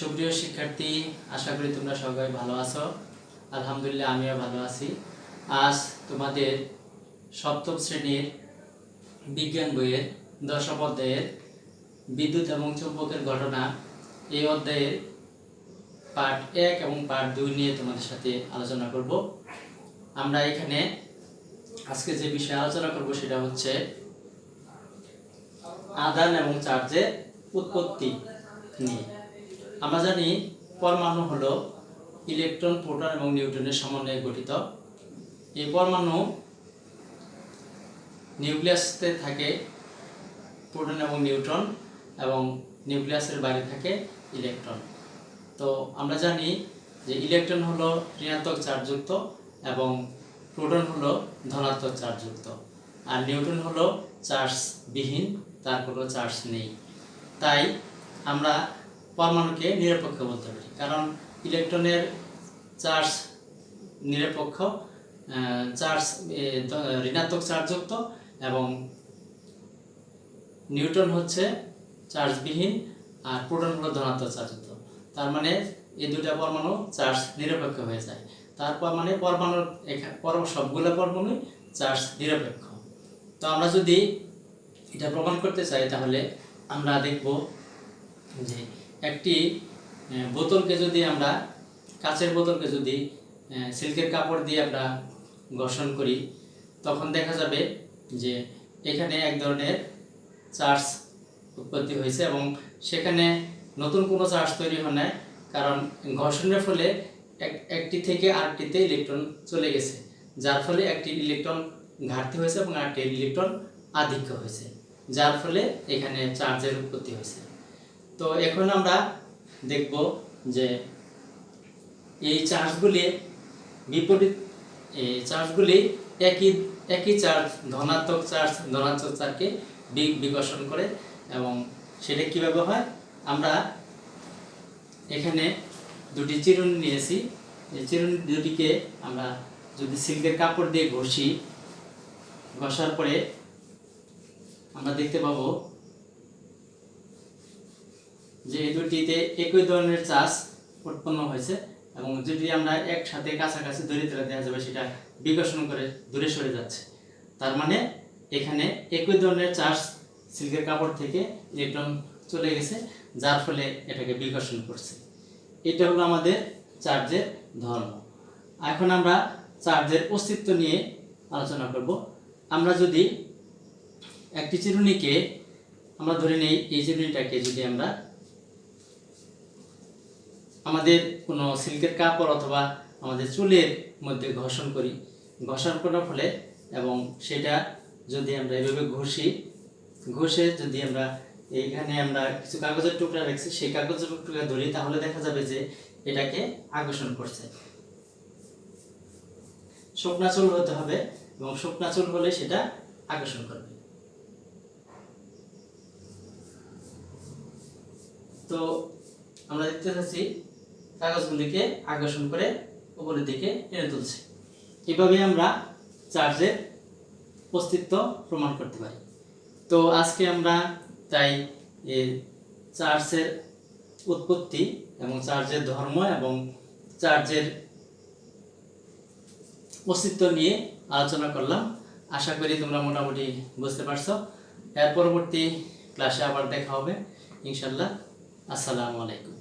সুপ্রিয় শিক্ষার্থী, আশা করি তোমরা সবাই ভালো আছো। আলহামদুলিল্লাহ, আমিও ভালো আছি। আজ তোমাদের সপ্তম শ্রেণির বিজ্ঞান বইয়ের দশম অধ্যায়ের বিদ্যুৎ এবং চুম্বকের ঘটনা এই অধ্যায়ের পার্ট এক এবং পার্ট দুই নিয়ে তোমাদের সাথে আলোচনা করব। আমরা এখানে আজকে যে বিষয়ে আলোচনা করব সেটা হচ্ছে আদান এবং চার্জের উৎপত্তি নিয়ে। আমরা জানি পরমাণু হলো ইলেকট্রন, প্রোটন এবং নিউট্রনের সমন্বয়ে গঠিত। এই পরমাণু নিউক্লিয়াসতে থাকে প্রোটন এবং নিউট্রন এবং নিউক্লিয়াসের বাইরে থাকে ইলেকট্রন। তো আমরা জানি যে ইলেকট্রন হলো ঋণাত্মক চার্জযুক্ত এবং প্রোটন হলো ধনাত্মক চার্জযুক্ত। আর নিউট্রন হলো চার্জবিহীন তার কোনো চার্জ নেই। তাই আমরা পরমাণুকে নিরপেক্ষ বলতে পারি। কারণ ইলেকট্রনের চার্জ নিরপেক্ষ চার্জ ঋণাত্মক চার্জযুক্ত এবং নিউটন হচ্ছে চার্জবিহীন আর প্রোটন হলো ধনাত্মক চার্জযুক্ত তার মানে এই দুটা পরমাণু চার্জ নিরপেক্ষ হয়ে যায়। তারপর মানে পরমাণুর এখা- পর- সবগুলো পরমাণুই চার্জ নিরপেক্ষ। তো আমরা যদি এটা প্রমাণ করতে চাই তাহলে আমরা দেখব যে একটি বোতলকে যদি আমরা, কাচের বোতলকে যদি সিল্কের কাপড় দিয়ে আমরা ঘর্ষণ করি, তখন দেখা যাবে যে এখানে এক ধরনের চার্জ উৎপত্তি হয়েছে এবং সেখানে নতুন কোনো চার্জ তৈরি হয় না কারণ ঘর্ষণের ফলে এক, একটি থেকে আরেকটিতে ইলেকট্রন চলে গেছে, যার ফলে একটি ইলেকট্রন ঘাটতি হয়েছে এবং আরেকটি ইলেকট্রন আধিক্য হয়েছে, যার ফলে এখানে চার্জের উৎপত্তি হয়েছে। তো এখন আমরা দেখব যে এই চার্জগুলি বিপরীত, এই চার্জগুলি একই একই চার্জ, ধনাত্মক চার্জ, ধনাত্মক চার্জকে বিকর্ষণ করে এবং সেটা কীভাবে হয়? আমরা এখানে দুটি চিরুনি নিয়েছি। এই চিরুনি দুটিকে আমরা যদি সিল্কের কাপড় দিয়ে ঘষি, ঘষার পরে আমরা দেখতে পাবো যে এই দুটিতে একই ধরনের চার্জ উৎপন্ন হয়েছে এবং যদি আমরা একসাথে কাছাকাছি তাহলে দেখা যাবে, সেটা বিকর্ষণ করে দূরে সরে যাচ্ছে। তার মানে এখানে একই ধরনের চার্জ সিল্কের কাপড় থেকে ইলেকট্রন চলে গেছে, যার ফলে এটাকে বিকর্ষণ করছে। এটা হলো আমাদের চার্জের ধর্ম। এখন আমরা চার্জের অস্তিত্ব নিয়ে আলোচনা করব। আমরা যদি একটি চিরুনিকে, আমরা ধরে নেই এই চিরুনিটাকে যদি আমরা আমাদের কোনো সিল্কের কাপড় অথবা আমাদের চুলের মধ্যে ঘষণ করি। ঘষণ করার ফলে এবং সেটা যদি আমরা এভাবে ঘষি, ঘষে যদি আমরা এইখানে আমরা কিছু কাগজের টুকরা রাখছি, সেই কাগজের টুকরা ধরি, তাহলে দেখা যাবে যে এটাকে আকর্ষণ করছে। শুকনা চুল হতে হবে এবং শুকনা চুল হলে সেটা আকর্ষণ করবে। তো আমরা দেখতে পাচ্ছি কাগজগুলিকে আকর্ষণ করে উপরের দিকে টেনে তুলছে। এভাবে আমরা চার্জের অস্তিত্ব প্রমাণ করতে পারি। তো আজকে আমরা তাই চার্জের উৎপত্তি এবং চার্জের ধর্ম এবং চার্জের অস্তিত্ব নিয়ে আলোচনা করলাম। আশা করি তোমরা মোটামুটি বুঝতে পারছ। এর পরবর্তী ক্লাসে আবার দেখা হবে। ইনশাল্লাহ আসসালামু আলাইকুম।